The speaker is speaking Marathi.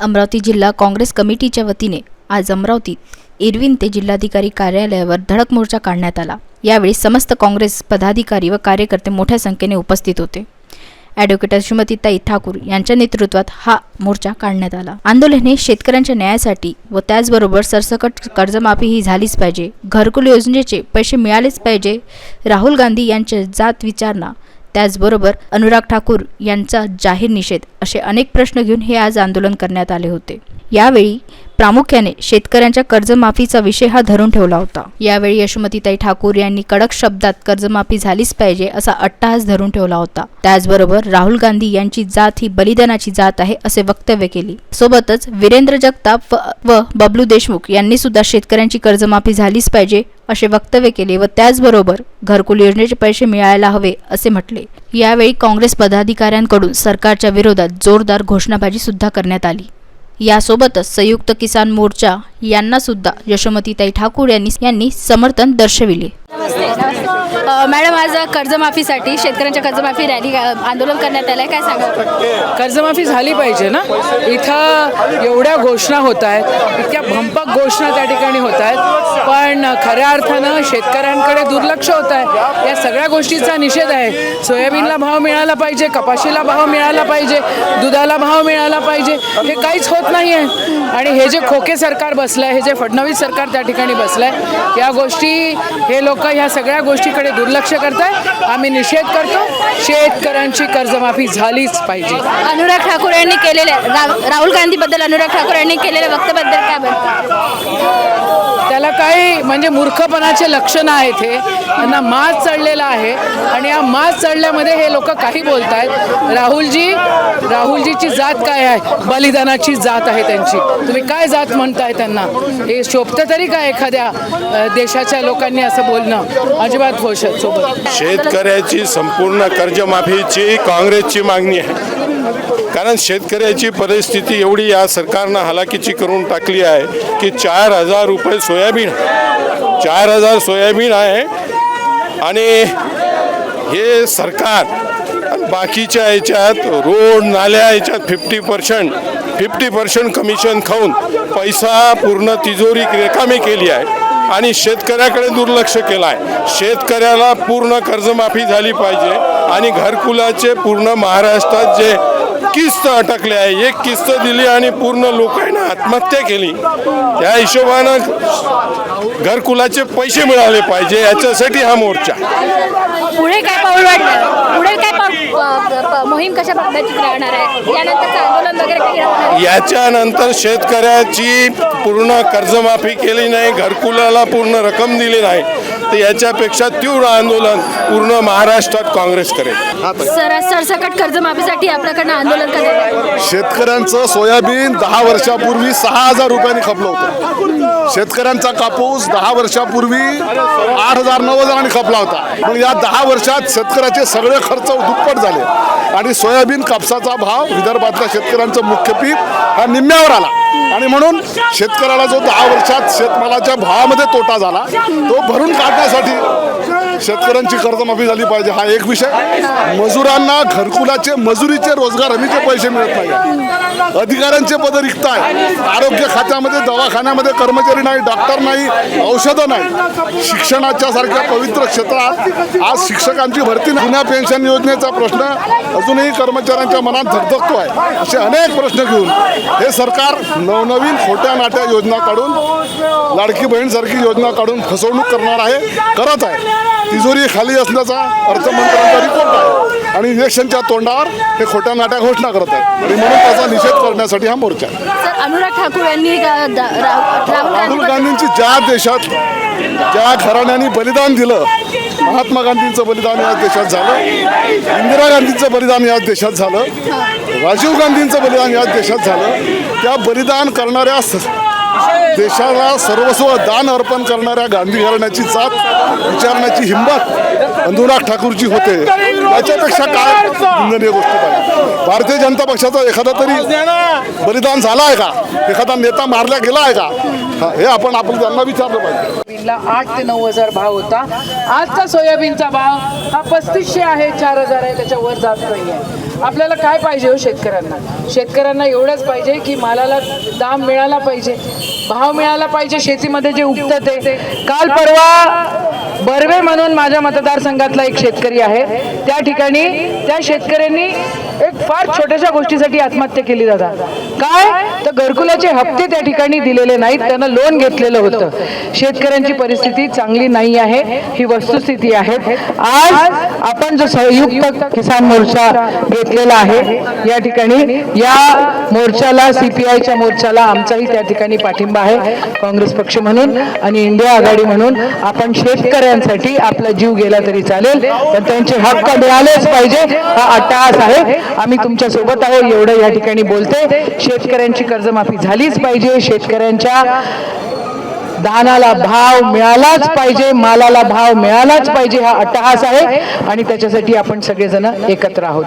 अमरावती जिल्हा काँग्रेस कमिटीच्या वतीने आज अमरावतीत इरविन ते जिल्हाधिकारी कार्यालयावर धडक मोर्चा काढण्यात आला. यावेळी समस्त काँग्रेस पदाधिकारी व कार्यकर्ते मोठ्या संख्येने उपस्थित होते. ॲडव्होकेट श्रीमतीताई ठाकूर यांच्या नेतृत्वात हा मोर्चा काढण्यात आला. आंदोलन हे शेतकऱ्यांच्या न्यायासाठी व त्याचबरोबर सरसकट कर्जमाफी ही झालीच पाहिजे. घरकुल योजनेचे पैसे मिळालेच पाहिजे. राहुल गांधी यांच्या जात विचारणा त्याचबरोबर अनुराग ठाकूर यांचा जाहीर निषेध असे अनेक प्रश्न घेऊन हे आज आंदोलन करण्यात आले होते. यावेळी प्रामुख्याने शेतकऱ्यांच्या कर्जमाफीचा विषय हा धरून ठेवला होता. यावेळी यशोमतीताई ठाकूर यांनी कडक शब्दात कर्जमाफी झालीच पाहिजे असा अट्टहास धरून ठेवला होता. त्याचबरोबर राहुल गांधी यांची जात ही बलिदानाची जात आहे असे वक्तव्य केली. सोबतच वीरेंद्र जगताप व- बबलू देशमुख यांनी सुद्धा शेतकऱ्यांची कर्जमाफी झालीच पाहिजे असे वक्तव्य केले व त्याचबरोबर घरकुल योजनेचे पैसे मिळायला हवे असे म्हटले. यावेळी काँग्रेस पदाधिकाऱ्यांकडून सरकारच्या विरोधात जोरदार घोषणाबाजी सुद्धा करण्यात आली. यासोबतच संयुक्त किसान मोर्चा यांना सुद्धा यशोमतीताई ठाकूर यांनी यांनी समर्थन दर्शविले. मॅडम आज कर्जमाफीसाठी शेतकऱ्यांच्या कर्जमाफी रॅली आंदोलन करण्यात आलं आहे काय सांगा आपण कर्जमाफी झाली पाहिजे ना? इथं एवढ्या घोषणा होत आहेत इतक्या भंपक घोषणा त्या ठिकाणी होत आहेत. पण खऱ्या अर्थानं शेतकऱ्यांकडे दुर्लक्ष होत आहे. या सगळ्या गोष्टीचा निषेध आहे. सोयाबीनला भाव मिळाला पाहिजे कपाशीला भाव मिळाला पाहिजे दुधाला भाव मिळाला पाहिजे हे काहीच होत नाही आहे आणि हे जे खोके सरकार बसलं आहे हे जे फडणवीस सरकार त्या ठिकाणी बसलं आहे या गोष्टी हे लोक ह्या सगळ्या गोष्टीकडे दुर्लक्ष करत आहे आम्ही निषेध करतो शेतकऱ्यांची कर्जमाफी झालीच पाहिजे. अनुराग ठाकूर यांनी केलेल्या राहुल गांधीबद्दल अनुराग ठाकूर यांनी केलेल्या वक्तव्याबद्दल काय त्याला काही म्हणजे मूर्खपणाचे लक्षणं आहेत हे. त्यांना मास चढलेला आहे. आणि या मास चढल्यामध्ये हे लोक काही बोलत आहेत राहुलजी राहुलजीची जात काय आहे? बलिदानाची जात आहे त्यांची. तुम्ही काय जात म्हणताय त्यांना? हे शोभतं तरी काय एखाद्या देशाच्या लोकांनी असं बोलणं? अजिबात होऊ सोबत शेतकऱ्याची संपूर्ण कर्जमाफीची काँग्रेसची मागणी आहे. कारण शेतकऱ्याची परिस्थिती एवढी या सरकारनं हलाखीची करून टाकली आहे की चार हजार रुपये सोयाबीन चार हजार सोयाबीन आहे. आणि हे सरकार बाकीच्या याच्यात रोड नाल्या याच्यात fifty percent fifty percent commission खाऊन पैसा पूर्ण तिजोरी रिकामी केली आहे. आणि शेतकऱ्याकडे दुर्लक्ष केलं आहे शेतकऱ्याला पूर्ण कर्जमाफी झाली पाहिजे आणि घरकुलाचे पूर्ण महाराष्ट्रात जे किस्त अटकले आहे. एक किस्त दिली आणि पूर्ण लोकांना आत्महत्या केली. त्या हिशोबानं घरकुलाचे पैसे मिळाले पाहिजे. याच्यासाठी हा मोर्चा. पुढे काय पाऊल वाटतं पुढे काय मोहीम कशा पद्धतीची राहणार आहे? यानंतर याच्यानंतर शेतकऱ्याची पूर्ण कर्जमाफी केली नाही घरकुलाला पूर्ण रक्कम दिली नाही. तर याच्यापेक्षा तीव्र आंदोलन पूर्ण महाराष्ट्रात काँग्रेस करेल. सर सरसकट कर्जमाफीसाठी आपल्याकडनं आंदोलन आलं. शेतकऱ्यांचं सोयाबीन दहा वर्षापूर्वी सहा हजार रुपयांनी खपलं होतं. शेतकऱ्यांचा कापूस दहा वर्षापूर्वी आठ हजार नऊ हजारांनी खपला होता. मग या दहा वर्षात शेतकऱ्याचे सगळे खर्च दुप्पट झाले. आणि सोयाबीन कापसाचा भाव विदर्भातल्या शेतकऱ्यांचं मुख्य पीक हा निम्म्यावर आला. आणि म्हणून शेतकऱ्याला जो दहा वर्षात शेतमालाच्या भावामध्ये तोटा झाला तो भरून काढण्यासाठी शेतकऱ्यांची कर्जमाफी झाली पाहिजे हा एक विषय. मजुरांना घरकुलाचे मजुरीचे रोजगार हमीचे पैसे मिळत नाही अधिकाऱ्यांचे पद रिक्त आहे आरोग्य खात्यामध्ये दवाखान्यामध्ये कर्मचारी नाही डॉक्टर नाही औषधं नाही. शिक्षणाच्या सारख्या पवित्र क्षेत्रात आज शिक्षकांची भरती जुन्या पेन्शन योजनेचा प्रश्न अजूनही कर्मचाऱ्यांच्या मनात धगधगतो आहे असे अनेक प्रश्न घेऊन हे सरकार नवनवीन खोट्या नाट्या योजना काढून लाडकी बहीणसारखी योजना काढून फसवणूक करणार आहे करत आहे. तिजोरी खाली असल्याचा अर्थमंत्र्यांचा रिपोर्ट आहे. आणि इलेक्शनच्या तोंडावर हे खोट्या नाट्या घोषणा करत आहेत आणि म्हणून त्याचा निषेध करण्यासाठी हा मोर्चा आहे. सर अनुराग ठाकूर यांनी रा- राहुल राहुल गांधी गांधींची ज्या देशात ज्या घराण्यांनी बलिदान दिलं महात्मा गांधींचं बलिदान या देशात झालं इंदिरा गांधींचं बलिदान या देशात झालं राजीव गांधींचं बलिदान या देशात झालं त्या बलिदान करणाऱ्या स- देशाला सर्वस्व दान अर्पण करणाऱ्या गांधी घराण्याची जात विचारण्याची हिंमत अनुराग ठाकूरची होते. याच्यापेक्षा काय निंदनीय गोष्ट पाहिजे भारतीय जनता पक्षाचा एखादा तरी बलिदान झाला आहे का? एखादा नेता मारला गेला आहे का? हा, आपण आपण त्यांना विचारलं पाहिजे. आठ ते नऊ हजार भाव होता. आजचा सोयाबीनचा भाव हा पस्तीसशे आहे चार हजार आहे त्याच्यावर जात नाही आहे आपल्याला काय पाहिजे हो शेतकऱ्यांना? शेतकऱ्यांना एवढंच पाहिजे की मालाला दाम मिळाला पाहिजे. भाव मिळाला पाहिजे शेतीमध्ये जे उगतं ते. काल परवा बर्वे म्हणून माझ्या मतदारसंघातला एक शेतकरी आहे. त्या ठिकाणी त्या शेतकऱ्यांनी फार छोट्याशा गोष्टीसाठी आत्महत्या केली दादा. काय? तर घरकुलाचे हप्ते त्या ठिकाणी दिलेले नाहीत त्यांना लोन घेतलेलं होतं. शेतकऱ्यांची परिस्थिती चांगली नाही आहे ही वस्तुस्थिती आहे. आज आपण जो संयुक्त किसान मोर्चा घेतलेला आहे या ठिकाणी या मोर्चाला सीपीआयच्या मोर्चाला आमचाही त्या ठिकाणी पाठिंबा आहे काँग्रेस पक्ष म्हणून आणि इंडिया आघाडी म्हणून. आपण शेतकऱ्यांसाठी आपला जीव गेला तरी चालेल पण त्यांचे हक्क मिळालेच पाहिजे हा अट्टहास आहे. आम्ही तुमच्यासोबत आहोत एवढं या ठिकाणी बोलते. शेतकऱ्यांची कर्जमाफी झालीच पाहिजे. शेतकऱ्यांच्या धानाला भाव मिळालाच पाहिजे. मालाला भाव मिळालाच पाहिजे. हा अट्टहास आहे. आणि त्याच्यासाठी आपण सगळेजण एकत्र आहोत.